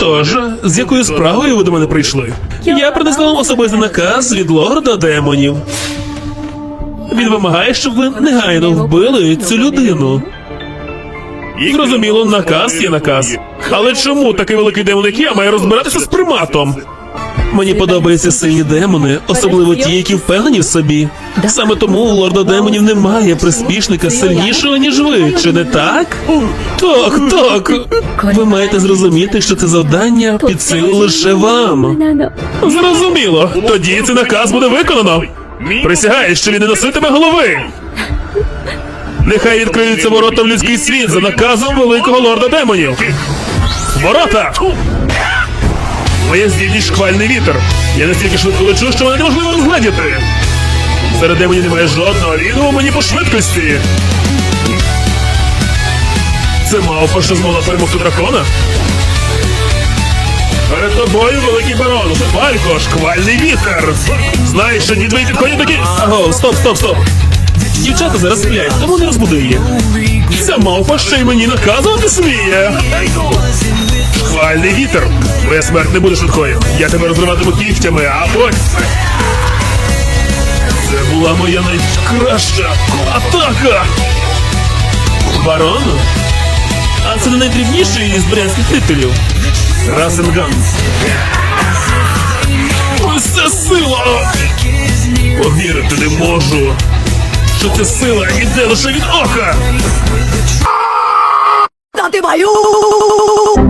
Тож, з якою справою ви до мене прийшли? Я принесла вам особистий наказ від лорда демонів. Він вимагає, щоб ви негайно вбили цю людину. Зрозуміло, наказ є наказ. Але чому такий великий демон, як я, має розбиратися з приматом? Мені подобаються сильні демони, особливо ті, які впевнені в собі. Саме тому у лорда демонів немає приспішника сильнішого, ніж ви, чи не так? Так, так. Ви маєте зрозуміти, що це завдання під силу лише вам. Зрозуміло. Тоді цей наказ буде виконано. Присягаю, що він не носитиме голови. Нехай відкриються ворота в людський світ за наказом великого лорда демонів. Ворота! Моє здібність шквальний вітер. Я настільки швидко лечу, що мене неможливо розгледіти. Серед демонів немає жодного рівного мені по швидкості. Це мавпа, що змогла перемогти дракона? Перед тобою великий барон, Фалько, шквальний вітер. Знаєш, що твої підходять такі. Аго, стоп, стоп, стоп. Дівчата зараз сплять, тому не розбуди їх. Ця мавпа ще й мені наказувати сміє. Сексуальний вітер. Твоя смерть не буде швидкою. Я тебе розриватиму кігтями, а ось. Це була моя найкраща атака. Барон? А це не найдрібніший із брянських титулів. Ось Усе сила! Повірити не можу. Що це сила іде лише від ока! Та ти маю!